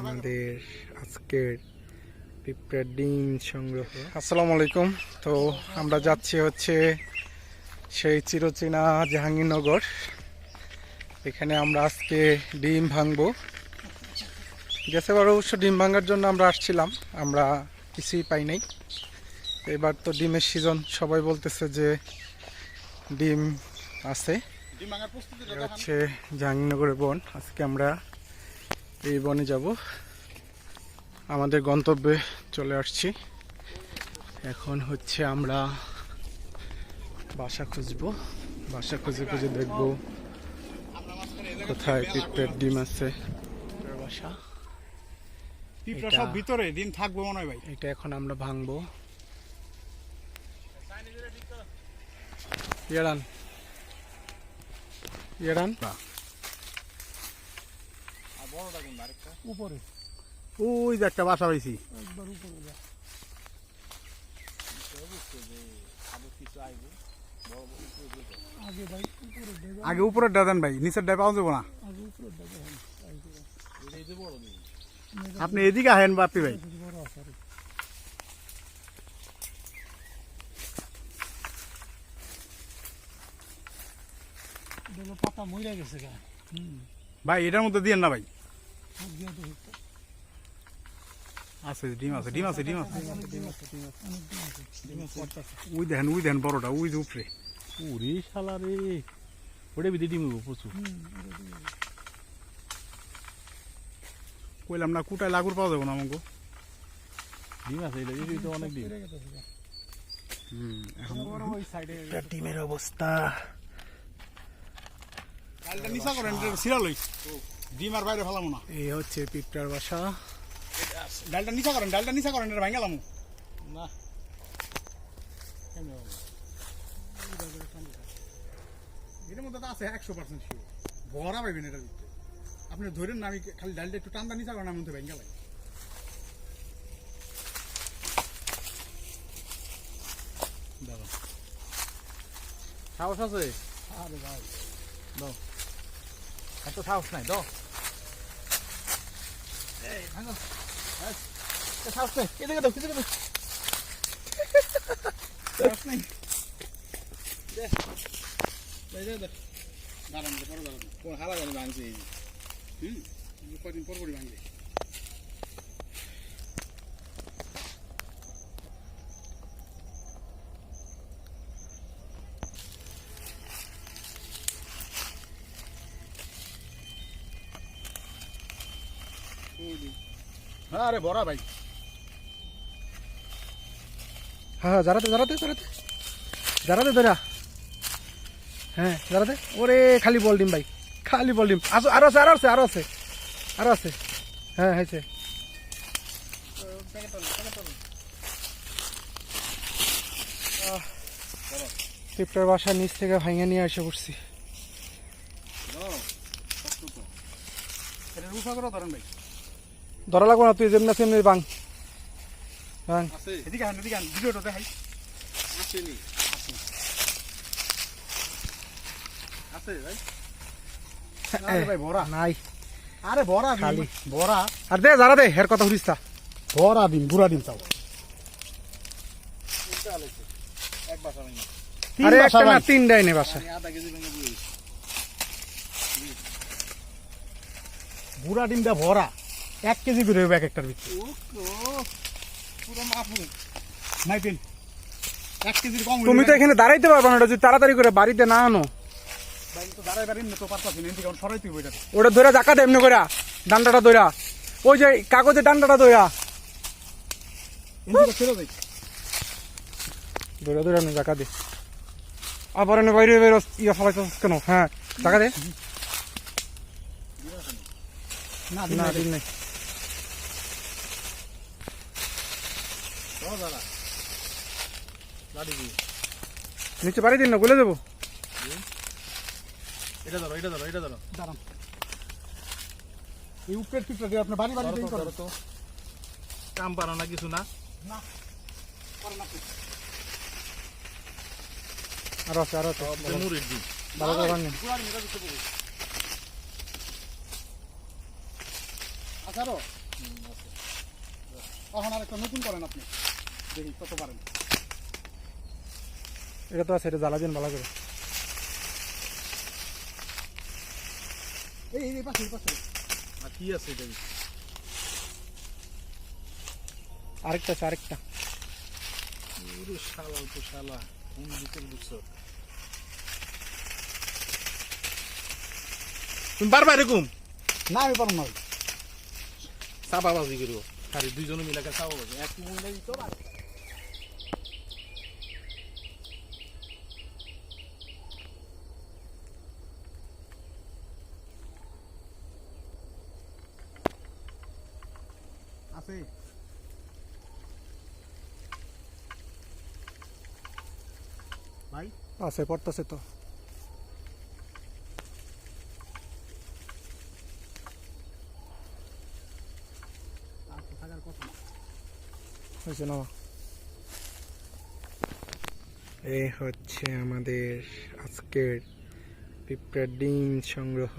আমাদের আজকের পিঁপড়ার ডিম সংগ্রহ। আসসালামু আলাইকুম। তো আমরা যাচ্ছি হচ্ছে সেই চিরচেনা জাহাঙ্গীরনগর। এখানে আমরা আজকে ডিম ভাঙবো। গেছেবার অবশ্য ডিম ভাঙার জন্য আমরা আসছিলাম। আমরা কিছুই পাই নাই। এবার তো ডিমের সিজন সবাই বলতেছে যে ডিম আছে। হচ্ছে জাহাঙ্গীরনগরের বন। আজকে আমরা এই বনে যাব। আমাদের গন্তব্যে চলে আসছি। এখন হচ্ছে আমরা বাসা খুঁজবো। বাসা খুঁজে খুঁজে দেখব কোথায় পিঁপড়ের ডিম আছে। বাসা। পিঁপড়া এটা- সব ভিতরে দিন থাকব মনে হয় ভাই। এটা এখন আমরা ভাঙবো। ইয়েরান উপরে। ওই যে একটা বাসা পাইছি আগে উপরের দেন ভাই নিচের ডাই পাওয়া যাব না আপনি এদিকে আহেন বাপি ভাই। পাতা মইরা গেছে গা। ভাই এটার মধ্যে দিয়েন না ভাই। আছে ডিম আছে ডিম আছে ডিম আছে। উই দেখেন উই দেখেন বড়টা উই যে উপরে। ওরে শালা রে। ওটা বিধি ডিম প্রচুর। কইলাম না কুটায় লাগুর পাওয়া যাব না আমাকে ডিম আছে এটা দিদি তো অনেক ডিম। এখন ডিমের অবস্থা। নিচা করেন এটা সিরালই ডিম আর বাইরে ফেলামো না। এই হচ্ছে বাসা। ডালটা নিচা করেন ডালটা নিচা করেন এটা ভাঙালাম না। এটার মধ্যে তো আছে একশো পার্সেন্ট শিওর। ভরা পাইবেন এটার ভিতরে আপনি ধরেন না আমি খালি ডালটা একটু টান্দা নিচা করেন আমি মধ্যে ভেঙে লাগে। দাঁড়া সাহস আছে? আরে ভাই। এত সাহস নাই দাও সাহস নেই এদিকে দাও এদিকে দাও নেই দাঁড়ান পরে দাঁড়ান হালা জানি ভাঙছে এই। হুম কদিন পর পরই ভাঙবে আরে বড়া ভাই। হ্যাঁ জারাতে জারাতে জারাতে জারাতে ধরা। হ্যাঁ জারাতে ওরে খালি বল ডিম ভাই। খালি বল ডিম। আসো আরও আছে আরও আছে আরও আছে। আরও আছে। হ্যাঁ হয়েছে। পিঁপড়ার বাসা নিচ থেকে ভাঙে নিয়ে এসে পড়ছি। রুফা করে ধরেন ভাই। ধরা লাগবো না তুই যেমন আছে এমনি বাং। বাং। এদিকে আন এদিকে আন ভিডিওটা দেখাই। আসেনি আছে ভাই। আরে ভাই ভরা নাই। আরে ভরা খালি। ভরা আর দে যারা দে হের কথা বুড়া ডিম চাও এক বাসা ভাই তিন আরে বাসা একটা না তিনটাই নে বাসা। আধা কেজি ভেঙে বুড়া ডিমটা ভরা এক কেজি করে হবে এক একটার ভিতরে। পুরো এক কেজির কম তুমি তো এখানে দাঁড়াইতে পারবে না ওটা যদি তাড়াতাড়ি করে বাড়িতে না আনো। ওটা ধরে জাকা দে এমনি করে ডান্ডাটা ধরা ওই যে কাগজের ডান্ডাটা ধরা ধরে ধরে আমি জাকা দে আবার এনে বাইরে বাইরে ইয়ে ফলাইতেছিস কেন? হ্যাঁ জাকা দে না দিন নেই দাঁড়া লাড়ি দিয়ে নিচে বাড়ি দিন না বলে দেবো এটা ধরো এটা ধরো এটা ধরো। দাঁড়ান এই উপরের দিয়ে আপনার বাড়ি বাড়ি দিয়ে তো, কাম পারো না কিছু না? আর আছে আর আছে। মুড়ির ডিম ভালো করে পুরানি দিতে এখন আর একটা নতুন করেন আপনি। দেখি কত পারেন। এটা তো আছে এটা জ্বালা দিন ভালো করে। এই এই পাশে পাশে। আর কি আছে এটা? আরেকটা আছে আরেকটা। শালা তো শালা। কোন দিকে বুঝছ তুমি বারবার এরকম? না আমি পারুন না। চাপাবাজি করব আরে দুইজনে মিলাকে চাপাবাজি। এক মহিলা দিত আছে। ভাই? আছে পড়তেছে তো। হয়েছে না। এই হচ্ছে আমাদের আজকের পিঁপড়ার ডিম সংগ্রহ।